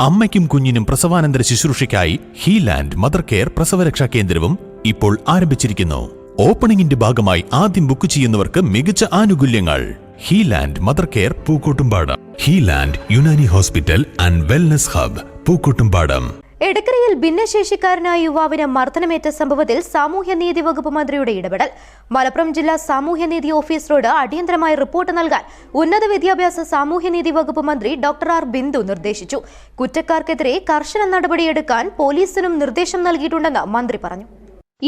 അമ്മയ്ക്കും കുഞ്ഞിനും പ്രസവാനന്തര ശുശ്രൂഷയ്ക്കായി ഹീലാൻഡ് mother care പ്രസവരക്ഷാ കേന്ദ്രവും ഇപ്പോൾ ആരംഭിച്ചിരിക്കുന്നു. ഓപ്പണിംഗിന്റെ ഭാഗമായി ആദ്യം ബുക്ക് ചെയ്യുന്നവർക്ക് മികച്ച ആനുകൂല്യങ്ങൾ. Healand mother care Pookkottumpadam. Healand Unani hospital and wellness hub Pookkottumpadam. എടക്കരയിൽ ഭിന്നശേഷിക്കാരനായ യുവാവിന് മർദ്ദനമേറ്റ സംഭവത്തിൽ സാമൂഹ്യനീതി വകുപ്പ് മന്ത്രിയുടെ ഇടപെടൽ. മലപ്പുറം ജില്ലാ സാമൂഹ്യനീതി ഓഫീസറോട് അടിയന്തരമായി റിപ്പോർട്ട് നൽകാൻ ഉന്നത വിദ്യാഭ്യാസ സാമൂഹ്യനീതി വകുപ്പ് മന്ത്രി ഡോക്ടർ ആർ. ബിന്ദു നിർദ്ദേശിച്ചു. കുറ്റക്കാർക്കെതിരെ കർശന നടപടിയെടുക്കാൻ പോലീസിനും നിർദ്ദേശം നൽകിയിട്ടുണ്ടെന്ന് മന്ത്രി പറഞ്ഞു.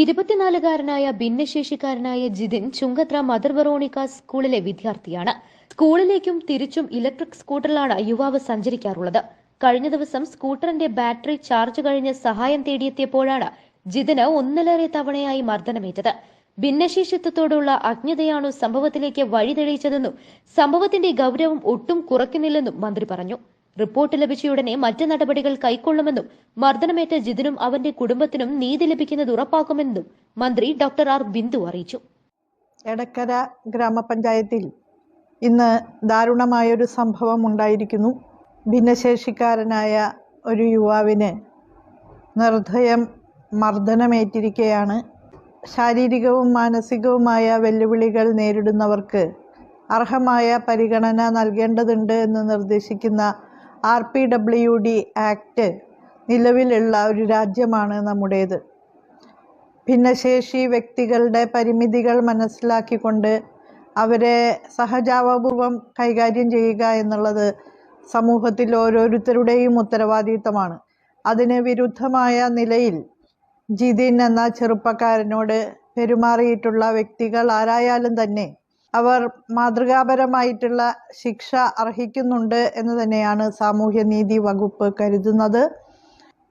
ഇരുപത്തിനാലുകാരനായ ഭിന്നശേഷിക്കാരനായ ജിതിൻ ചുങ്കത്ര മദർ വെറോണിക്ക സ്കൂളിലെ വിദ്യാർത്ഥിയാണ്. സ്കൂളിലേക്കും തിരിച്ചും ഇലക്ട്രിക് സ്കൂട്ടറിലാണ് യുവാവ് സഞ്ചരിക്കാറുള്ളത്. കഴിഞ്ഞ ദിവസം സ്കൂട്ടറിന്റെ ബാറ്ററി ചാർജ് കഴിഞ്ഞ് സഹായം തേടിയെത്തിയപ്പോഴാണ് ജിതിന് ഒന്നിലേറെ തവണയായി മർദ്ദനമേറ്റത്. ഭിന്നശേഷിത്വത്തോടുള്ള അജ്ഞതയാണു സംഭവത്തിലേക്ക് വഴി തെളിയിച്ചതെന്നും സംഭവത്തിന്റെ ഗൗരവം ഒട്ടും കുറയ്ക്കുന്നില്ലെന്നും മന്ത്രി പറഞ്ഞു. റിപ്പോർട്ട് ലഭിച്ചയുടനെ മറ്റ് നടപടികൾ കൈക്കൊള്ളുമെന്നും മർദ്ദനമേറ്റ ജിതിനും അവന്റെ കുടുംബത്തിനും നീതി ലഭിക്കുന്നത് ഉറപ്പാക്കുമെന്നും മന്ത്രി ഡോക്ടർ ആർ. ബിന്ദു അറിയിച്ചു. എടക്കര ഗ്രാമപഞ്ചായത്തിൽ ഇന്ന് ദാരുണമായൊരു സംഭവം ഉണ്ടായിരിക്കുന്നു. ഭിന്നശേഷിക്കാരനായ ഒരു യുവാവിന് നിർദ്ധയം മർദ്ദനമേറ്റിരിക്കുകയാണ് ശാരീരികവും മാനസികവുമായ വെല്ലുവിളികൾ നേരിടുന്നവർക്ക് അർഹമായ പരിഗണന നൽകേണ്ടതുണ്ട് എന്ന് നിർദ്ദേശിക്കുന്ന R P W D act നിലവിലുള്ള ഒരു രാജ്യമാണ് നമ്മുടേത്. ഭിന്നശേഷി വ്യക്തികളുടെ പരിമിതികൾ മനസ്സിലാക്കിക്കൊണ്ട് അവരെ സഹജാവപൂർവം കൈകാര്യം ചെയ്യുക എന്നുള്ളത് സമൂഹത്തിൽ ഓരോരുത്തരുടെയും ഉത്തരവാദിത്തമാണ്. അതിന് വിരുദ്ധമായ നിലയിൽ ജിതിൻ എന്ന ചെറുപ്പക്കാരനോട് പെരുമാറിയിട്ടുള്ള വ്യക്തികൾ ആരായാലും തന്നെ അവർ മാതൃകാപരമായിട്ടുള്ള ശിക്ഷ അർഹിക്കുന്നുണ്ട് എന്ന് തന്നെയാണ് സാമൂഹ്യനീതി വകുപ്പ് കരുതുന്നത്.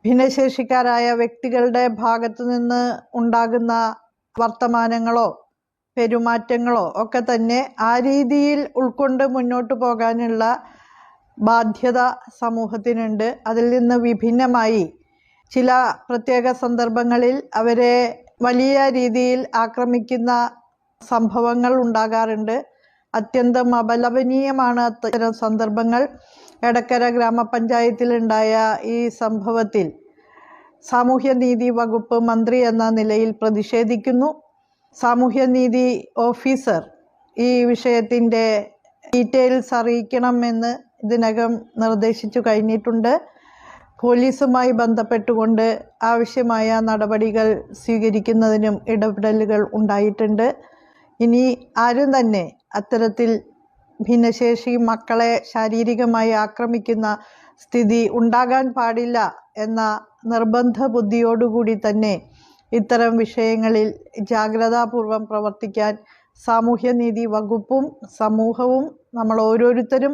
ഭിന്നശേഷിക്കാരായ വ്യക്തികളുടെ ഭാഗത്തു നിന്ന് ഉണ്ടാകുന്ന വർത്തമാനങ്ങളോ പെരുമാറ്റങ്ങളോ ഒക്കെ തന്നെ ആ രീതിയിൽ ഉൾക്കൊണ്ട് മുന്നോട്ട് പോകാനുള്ള ബാധ്യത സമൂഹത്തിനുണ്ട്. അതിൽ നിന്ന് വിഭിന്നമായി ചില പ്രത്യേക സന്ദർഭങ്ങളിൽ അവരെ വലിയ രീതിയിൽ ആക്രമിക്കുന്ന സംഭവങ്ങൾ ഉണ്ടാകാറുണ്ട്. അത്യന്തം അപലപനീയമാണ് അത്തരം സന്ദർഭങ്ങൾ. എടക്കര ഗ്രാമപഞ്ചായത്തിലുണ്ടായ ഈ സംഭവത്തിൽ സാമൂഹ്യനീതി വകുപ്പ് മന്ത്രി എന്ന നിലയിൽ പ്രതിഷേധിക്കുന്നു. സാമൂഹ്യനീതി ഓഫീസർ ഈ വിഷയത്തിന്റെ ഡീറ്റെയിൽസ് അറിയിക്കണമെന്ന് ഇതിനകം നിർദ്ദേശിച്ചു കഴിഞ്ഞിട്ടുണ്ട്. പോലീസുമായി ബന്ധപ്പെട്ടുകൊണ്ട് ആവശ്യമായ നടപടികൾ സ്വീകരിക്കുന്നതിനും ഇടപെടലുകൾ ഉണ്ടായിട്ടുണ്ട്. ഇനി ആരും തന്നെ അത്തരത്തിൽ ഭിന്നശേഷി മക്കളെ ശാരീരികമായി ആക്രമിക്കുന്ന സ്ഥിതി ഉണ്ടാകാൻ പാടില്ല എന്ന നിർബന്ധ ബുദ്ധിയോടുകൂടി തന്നെ ഇത്തരം വിഷയങ്ങളിൽ ജാഗ്രതാപൂർവം പ്രവർത്തിക്കാൻ സാമൂഹ്യനീതി വകുപ്പും സമൂഹവും നമ്മൾ ഓരോരുത്തരും